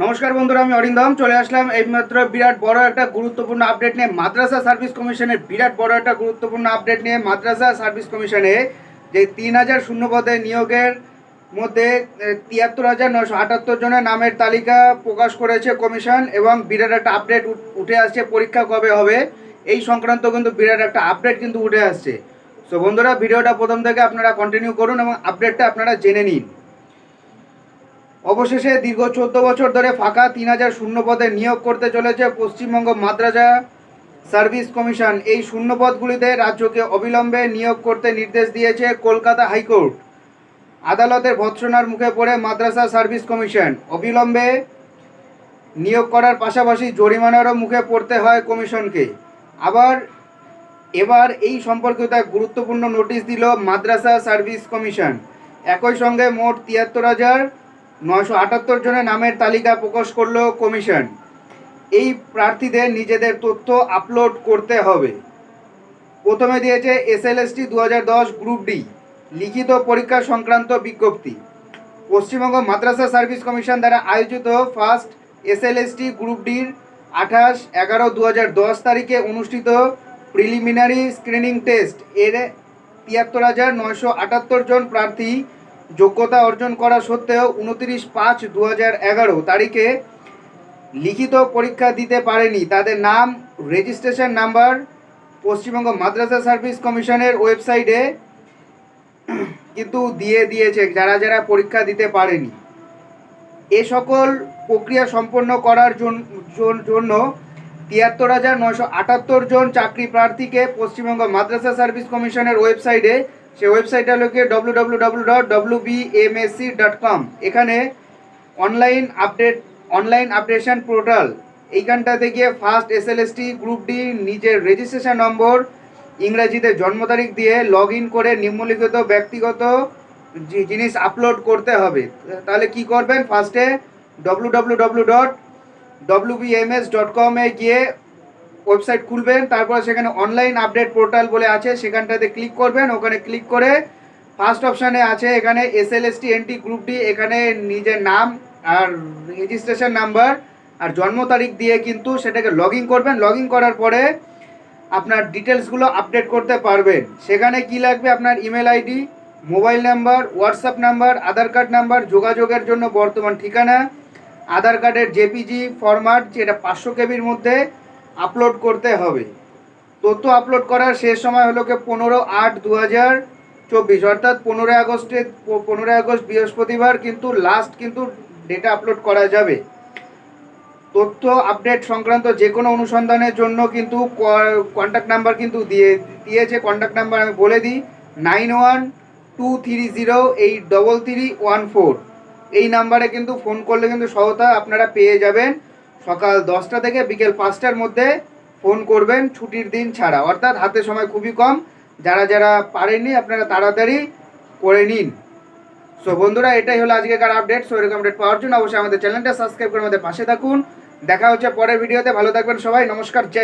নমস্কার বন্ধুরা, আমি অরিন্দম। চলে আসলাম এইমাত্র বিরাট বড় একটা গুরুত্বপূর্ণ আপডেট নিয়ে, মাদ্রাসা সার্ভিস কমিশনের বিরাট বড় একটা গুরুত্বপূর্ণ আপডেট নিয়ে, মাদ্রাসা সার্ভিস কমিশনে যে তিন হাজার শূন্য পদে নিয়োগের মধ্যে তিয়াত্তর হাজার নশো আটাত্তর জনের নামের তালিকা প্রকাশ করেছে কমিশন এবং বিরাট একটা আপডেট উঠে আসছে, পরীক্ষা কবে হবে, এই সংক্রান্ত কিন্তু বিরাট একটা আপডেট কিন্তু উঠে আসছে। সো বন্ধুরা, ভিডিওটা প্রথম থেকে আপনারা কন্টিনিউ করুন এবং আপডেটটা আপনারা জেনে নিন। অবশেষে দীর্ঘ চোদ্দ বছর ধরে ফাঁকা তিন হাজার শূন্য পদে নিয়োগ করতে চলেছে পশ্চিমবঙ্গ মাদ্রাসা সার্ভিস কমিশন। এই শূন্য পদগুলিতে রাজ্যকে অবিলম্বে নিয়োগ করতে নির্দেশ দিয়েছে কলকাতা হাইকোর্ট। আদালতের ভৎসনার মুখে পড়ে মাদ্রাসা সার্ভিস কমিশন। অবিলম্বে নিয়োগ করার পাশাপাশি জরিমানারও মুখে পড়তে হয় কমিশনকে। আবার এবার এই সম্পর্কিত এক গুরুত্বপূর্ণ নোটিশ দিল মাদ্রাসা সার্ভিস কমিশন। একই সঙ্গে মোট তিয়াত্তর হাজার নয়শো আটাত্তর জনের নামের তালিকা প্রকাশ করল কমিশন। এই প্রার্থীদের নিজেদের তথ্য আপলোড করতে হবে। প্রথমে দিয়েছে এসএলএসটি দু হাজার দশ গ্রুপ ডি, লিখিত পরীক্ষা সংক্রান্ত বিজ্ঞপ্তি। পশ্চিমবঙ্গ মাদ্রাসা সার্ভিস কমিশন দ্বারা আয়োজিত ফার্স্ট এসএলএসটি গ্রুপ ডির আঠাশ এগারো দু তারিখে অনুষ্ঠিত প্রিলিমিনারি স্ক্রিনিং টেস্ট। এর তিয়াত্তর হাজার নয়শো আটাত্তর জন প্রার্থী যোগ্যতা অর্জন করা সত্ত্বেও উনত্রিশ পাঁচ দু হাজার তারিখে লিখিত পরীক্ষা দিতে পারেনি। তাদের নাম registration number Paschimbanga Madrasah service কমিশনের ওয়েবসাইটে কিন্তু দিয়ে দিয়েছে যারা যারা পরীক্ষা দিতে পারেনি। এ সকল প্রক্রিয়া সম্পন্ন করার জন- জন- জন্য তিয়াত্তর হাজার নশো আটাত্তর জন চাকরি প্রার্থীকে পশ্চিমবঙ্গ মাদ্রাসা সার্ভিস কমিশনের ওয়েবসাইটে সে ওয়েবসাইটটা হলো গিয়ে W W W dot W BMSC dot com এখানে online update online updation portal এইখানটাতে গিয়ে first S L SLST group D নিজের রেজিস্ট্রেশন নম্বর ইংরেজিতে জন্ম তারিখ দিয়ে লগ ইন করে নিম্নলিখিত ব্যক্তিগত জিনিস আপলোড করতে হবে। তাহলে কি করবেন? ফার্স্টে W W W dot WBMS dot কমে গিয়ে ওয়েবসাইট খুলবেন, তারপর সেখানে অনলাইন আপডেট পোর্টাল বলে আছে, সেখানটাতে ক্লিক করবেন, ওখানে ক্লিক করে ফার্স্ট অপশানে আছে এখানে এসএলএসটি এনটি গ্রুপ ডি এখানে নিজের নাম আর রেজিস্ট্রেশন নাম্বার আর জন্ম তারিখ দিয়ে কিন্তু সেটাকে লগ করবেন। লগ করার পরে আপনার ডিটেলসগুলো আপডেট করতে পারবেন। সেখানে কি লাগবে? আপনার email ID mobile number WhatsApp number Aadhaar card number যোগাযোগের জন্য বর্তমান ঠিকানা, আধার কার্ডের জেপিজি ফরম্যাট যেটা পাঁচশো কেবির মধ্যে আপলোড করতে হবে। তথ্য আপলোড করার শেষ সময় হলো কি পনেরো আট দু হাজার চব্বিশ। অর্থাৎ পনেরোই আগস্টে, পনেরোই আগস্ট বৃহস্পতিবার কিন্তু লাস্ট কিন্তু ডেটা আপলোড করা যাবে। তথ্য আপডেট সংক্রান্ত যে কোনো অনুসন্ধানের জন্য কিন্তু কন্ট্যাক্ট নাম্বার কিন্তু দিয়ে, দিয়েছে। কন্ট্যাক্ট নাম্বার আমি বলে দিই nine one two three zero eight double three one four এই নাম্বারে কিন্তু ফোন করলে কিন্তু সহতা আপনারা পেয়ে যাবেন। সকাল দশটা থেকে বিকেল পাঁচটার মধ্যে ফোন করবেন ছুটির দিন ছাড়া। অর্থাৎ হাতে সময় খুবই কম। যারা যারা পারেননি, আপনারা তাড়াতাড়ি করে নিন। সো বন্ধুরা, এটাই হলো আজকেকার আপডেট সো এরকম আপডেট পাওয়ার জন্য অবশ্যই আমাদের চ্যানেলটা সাবস্ক্রাইব করে আমাদের পাশে থাকুন। দেখা হচ্ছে পরের ভিডিওতে ভালো থাকবেন সবাই। নমস্কার। জয়